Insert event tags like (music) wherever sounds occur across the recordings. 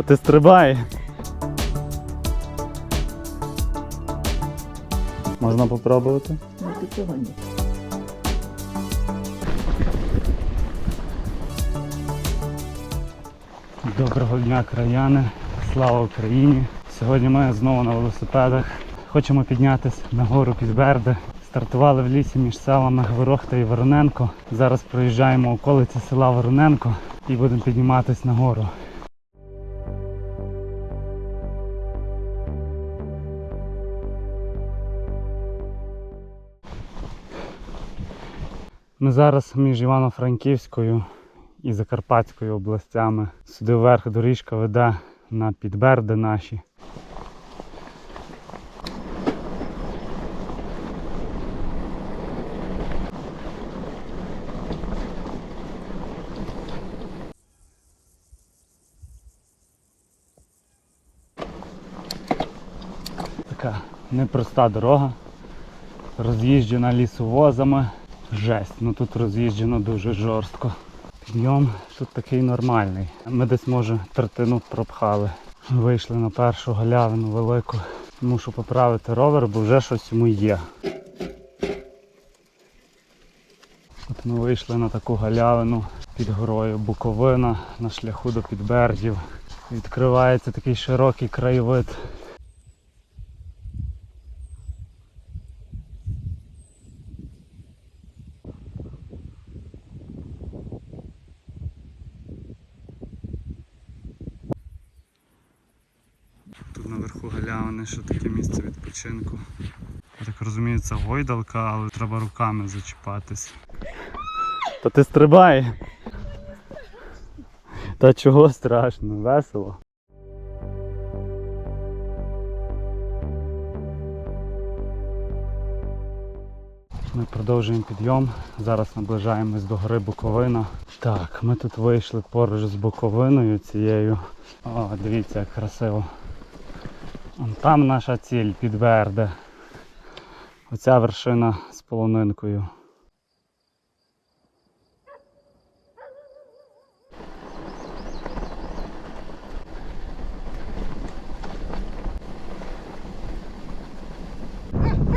Та ти стрибай. Можна попробувати? Ну ти чого ні? Доброго дня, краяни! Слава Україні! Сьогодні ми знову на велосипедах. Хочемо піднятися на гору Підберде. Стартували в лісі між селами Гворохта і Вороненко. Зараз проїжджаємо околиці села Вороненко і будемо підніматися на гору. Ми зараз між Івано-Франківською і Закарпатською областями. Сюди вверх доріжка веде на підберди наші. Така непроста дорога, роз'їжджена лісовозами. Жесть, ну тут роз'їжджено дуже жорстко. Підйом тут такий нормальний. Ми десь, може, третину пропхали. Вийшли на першу галявину велику. Мушу поправити ровер, бо вже щось йому є. От ми вийшли на таку галявину під горою Буковина на шляху до Підбердів. Відкривається такий широкий краєвид. Тут наверху галявини, що таке місце відпочинку. Я так розумію, це гойдалка, але треба руками зачіпатись. Та ти стрибай. Та чого страшно, весело. Ми продовжуємо підйом. Зараз наближаємось до гори Буковина. Так, ми тут вийшли поруч з Буковиною цією. О, дивіться, як красиво. Вон там наша ціль підверде. Оця вершина з полонинкою.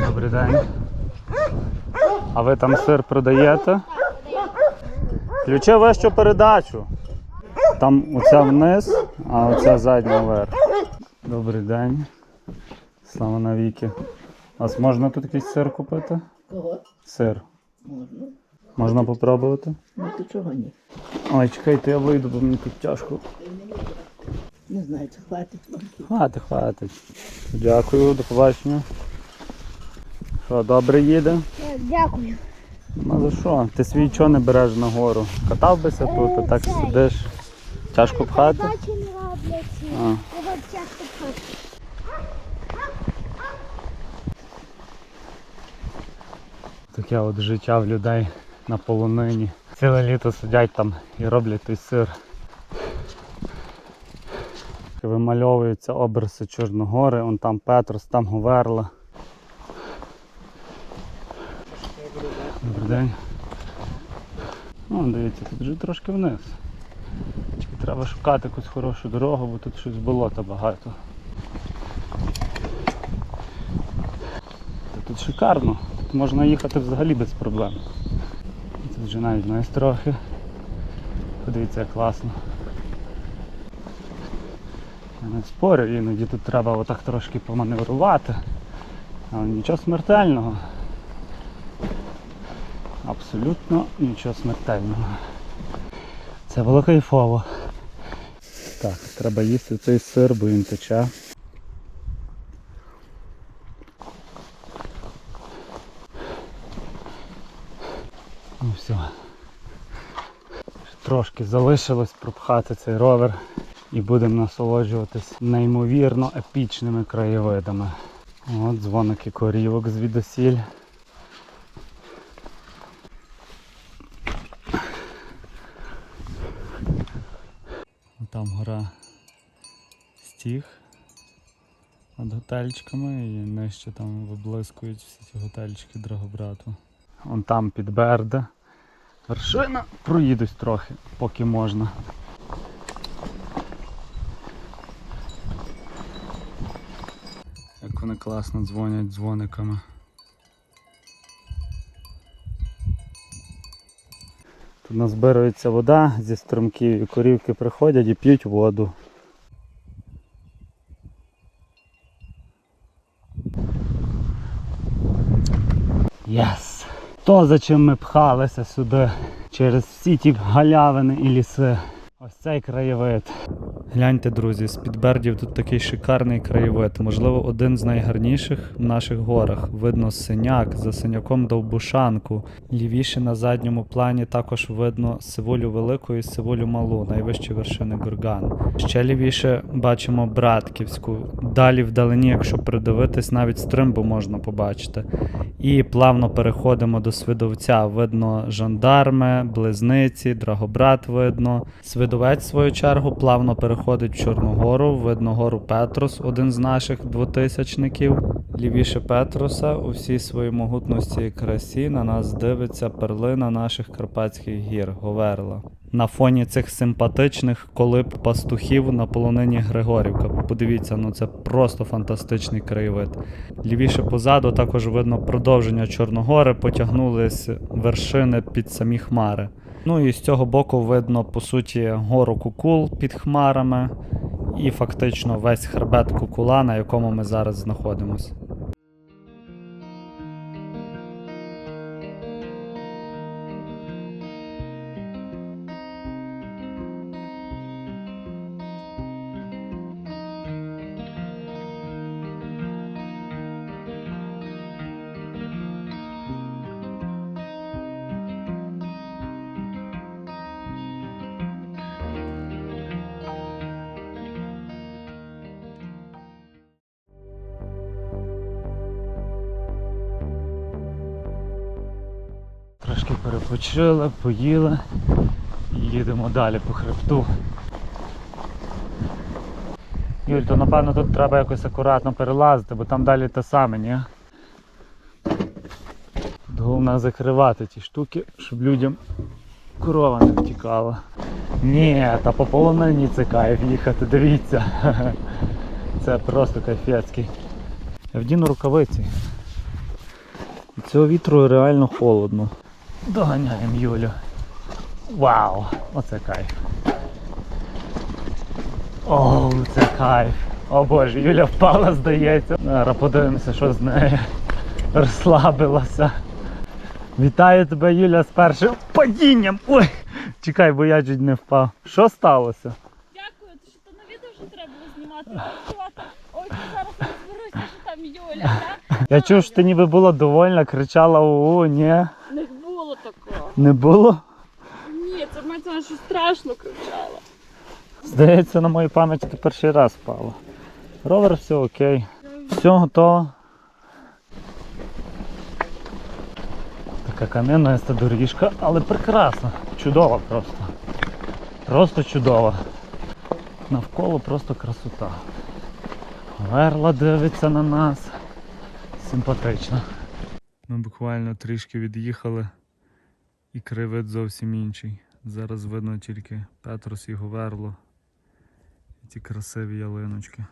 Добрий день. А ви там сир продаєте? Включи вищу передачу. Там оця вниз, а оця задня вверх. Добрий день. Слава навіки. А вас можна тут якийсь сир купити? Кого? Сир. Можна. Можна попробувати? Ну ти чого ні? Ой, чекайте, я вийду, бо мені тут тяжко. Не знаю, це хватить. Хватить, хватить. Дякую, до побачення. Що, добре їде? Дякую. Ну за що? Ти свій чого не береш нагору? Катав бися тут, а так Е, сидиш. Тяжко пхати? Таке от життя в людей на полонині. Ціле літо сидять там і роблять той сир. Вимальовуються обриси Чорногори, он там Петрос, там Говерла. Добрий день. О, дивіться, тут вже трошки вниз. Треба шукати якусь хорошу дорогу, бо тут щось болота багато. Тут шикарно. Тут можна їхати взагалі без проблем. Тут вже навіть вниз трохи. Подивіться, як класно. Я не спорю, іноді тут треба отак трошки поманеврувати. Але нічого смертельного. Абсолютно нічого смертельного. Це було кайфово. Так, треба їсти цей сир, бо він тече. Ну все. Трошки залишилось пропхати цей ровер і будемо насолоджуватись неймовірно епічними краєвидами. От дзвоники корівок звідусіль. там гора стіг над готельчиками і нижче там виблискують всі ці готельчики Драгобрату. Вон там під Берде. Вершина, проїдусь трохи, поки можна. Як вони класно дзвонять дзвониками. Тут назбирується вода зі струмків, і корівки приходять і п'ють воду. Єс! То, за чим ми пхалися сюди, через всі ті галявини і ліси. Ось цей краєвид. Гляньте, друзі, з підбердів тут такий шикарний краєвид. Можливо, один з найгарніших в наших горах. Видно синяк, за синяком довбушанку. Лівіше на задньому плані також видно Сивулю Велику і Сивулю Малу, найвищі вершини Гурган. Ще лівіше бачимо Братківську. Далі вдалині, якщо придивитись, навіть стримбу можна побачити. І плавно переходимо до Свидовця. Видно жандарми, близниці, Драгобрат видно. Свидовець, в свою чергу, плавно переходить в Чорногору. Видно гору Петрос, один з наших двотисячників. Лівіше Петроса у всій своїй могутності і красі на нас дивиться перлина наших Карпатських гір Говерла. На фоні цих симпатичних колиб пастухів на полонині Григорівка. Подивіться, ну це просто фантастичний краєвид. Лівіше позаду також видно продовження Чорногори, потягнулись вершини під самі хмари. Ну і з цього боку видно, по суті, гору Кукул під хмарами і фактично весь хребет Кукула, на якому ми зараз знаходимося. Трошки перепочили, поїли їдемо далі по хребту. Юль, то напевно тут треба якось акуратно перелазити, бо там далі те саме, ні? Головне закривати ті штуки, щоб людям корова не втікала. Ні, та по полонині це кайф їхати, дивіться. Це просто кайфецький. Я вдіну рукавиці. Цього вітру реально холодно. Доганяємо Юлю. Вау! Оце кайф. Оу, це кайф. О боже, Юля впала, здається. Зараз подивимося, що з нею. Розслабилася. Вітаю тебе, Юля, з першим падінням. Ой! Чекай, бо я чуть не впав. Що сталося? Дякую, що то на відео вже треба було знімати. Ой, зараз розберуся, що там Юля. Я чув, що ти ніби була довольна, кричала о, ні. Не було? Ні, це мать вона щось страшно кричала. Здається, на моїй пам'яті перший раз впала. Ровер, все окей. Все готово. Така кам'яниста доріжка, але прекрасна. Чудова просто. Просто чудова. Навколо просто красота. Верла дивиться на нас. Симпатично. Ми буквально трішки від'їхали і кривид зовсім інший. Зараз видно тільки Петрос і Говерло. І ці красиві ялиночки.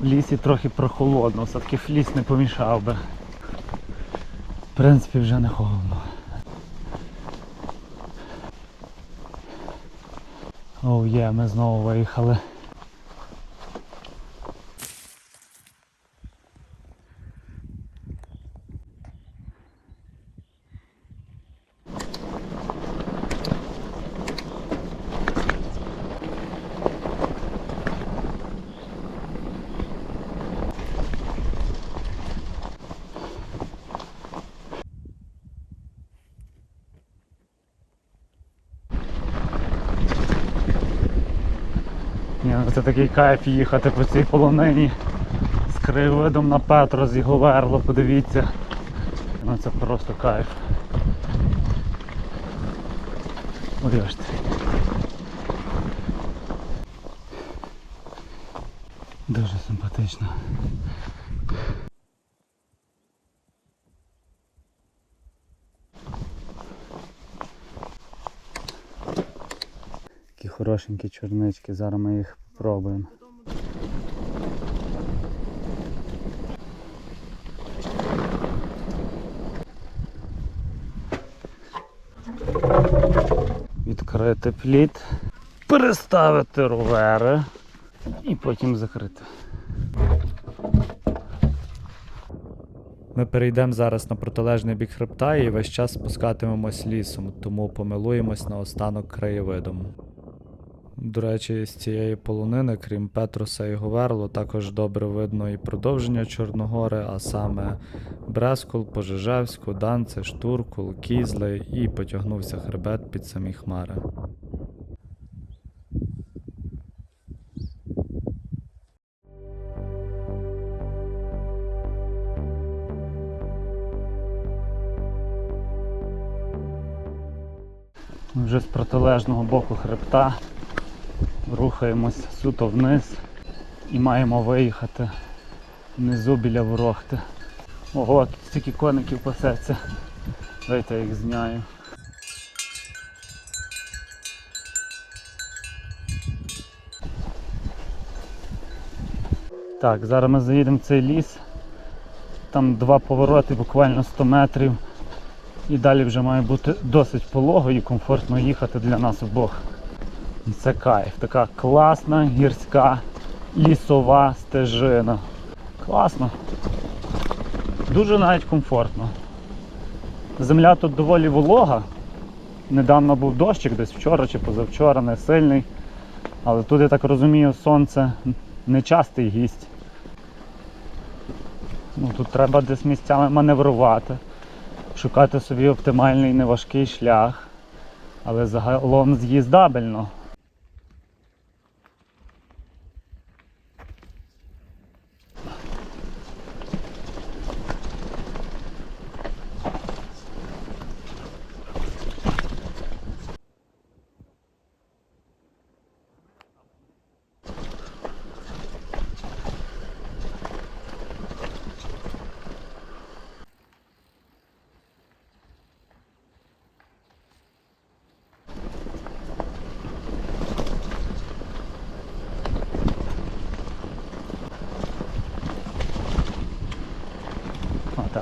В лісі трохи прохолодно, все-таки фліс не помішав би. В принципі, вже не холодно. Оу є, ми знову виїхали. Ні, ну це такий кайф їхати по цій полонині з краєвидом на Петро з його верло, подивіться. Ну це просто кайф. Ой. Дуже симпатично. Хорошенькі чорнички, зараз ми їх Пробуємо. Відкрити плід, переставити ровери і потім закрити. Ми перейдемо зараз на протилежний бік хребта і весь час спускатимемось лісом, тому помилуємось на останок краєвидом. До речі, з цієї полонини, крім Петруса і Говерло, також добре видно і продовження Чорногори, а саме Брескул, Пожежевську, Данце, Штуркул, Кізли і потягнувся хребет під самі хмари. Вже з протилежного боку хребта рухаємось суто вниз і маємо виїхати внизу біля ворохти. Ого, тут стільки коників пасеться. Дайте я їх зняю. Так, зараз ми заїдемо в цей ліс. Там два повороти, буквально 100 метрів. І далі вже має бути досить полого і комфортно їхати для нас обох. І Це кайф. Така класна гірська лісова стежина. Класно. Дуже навіть комфортно. Земля тут доволі волога. Недавно був дощик, десь вчора чи позавчора, не сильний. Але тут, я так розумію, сонце не частий гість. Ну, тут треба десь місцями маневрувати, шукати собі оптимальний неважкий шлях, але загалом з'їздабельно.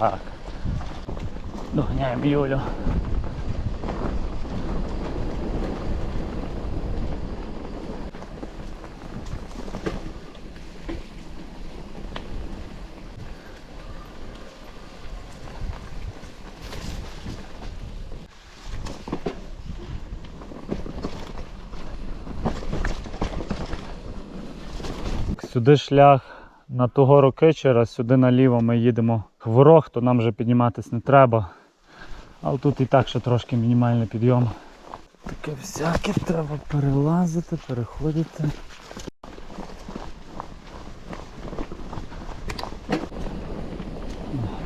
Отак. Доганяємо Юлю. Сюди шлях на того Рокичера, сюди наліво ми їдемо в ворог, то нам вже підніматись не треба. Але тут і так ще трошки мінімальний підйом. Таке всяке треба перелазити, переходити.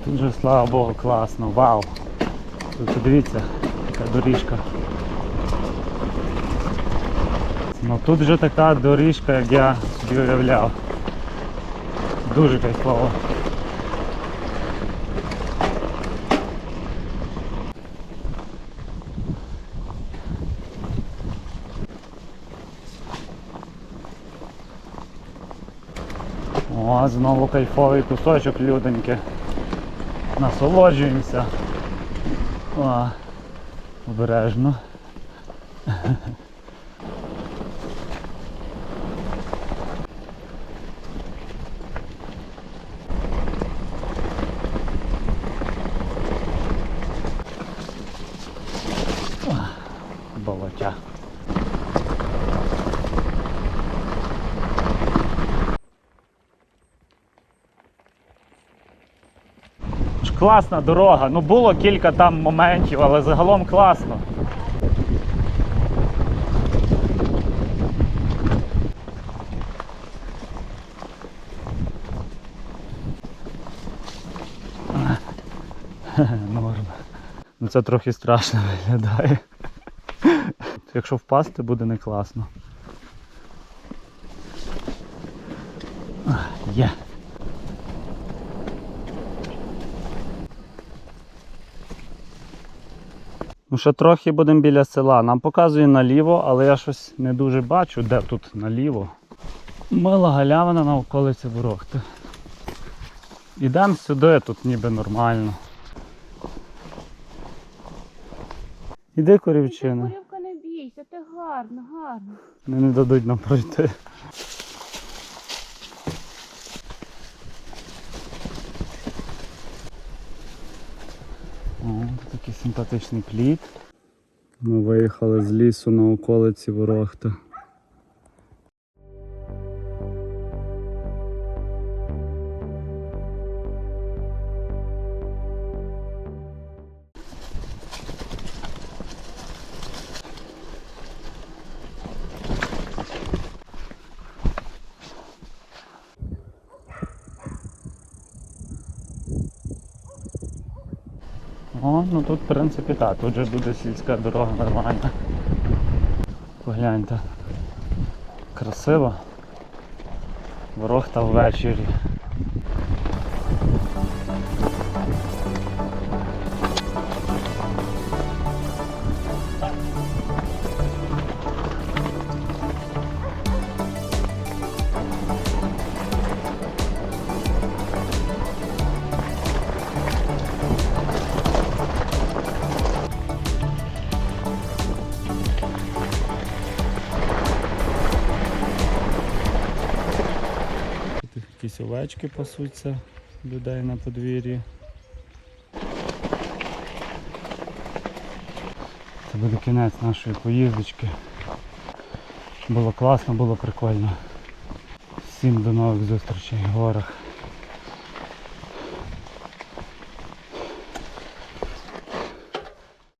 Тут же, слава Богу, класно, вау! Тут подивіться, яка доріжка. Ну тут вже така доріжка, як я собі уявляв. Дуже кайфово. О, знову кайфовий кусочок люденьки. Насолоджуємося. О, обережно. (laughs) Класна дорога. Ну було кілька там моментів, але загалом класно. (laughs) Норм. Ну це трохи страшно виглядає. Якщо впасти, буде не класно. Є. Ну, ще трохи будемо біля села. Нам показує наліво, але я щось не дуже бачу, де тут наліво. Мила галявина на околиці Ворохти. Ідемо сюди, тут ніби нормально. Іди, корівчина. Курівка не бійся, ти гарно, гарно. Вони не дадуть нам пройти. О, тут такий симпатичний плід. Ми виїхали з лісу на околиці Ворохти. О, ну тут в принципі так, тут же буде сільська дорога нормальна. Погляньте. Красиво. Ворохта ввечері. Якісь овечки пасуться людей на подвір'ї. Це буде кінець нашої поїздочки. Було класно, було прикольно. Всім до нових зустрічей в горах.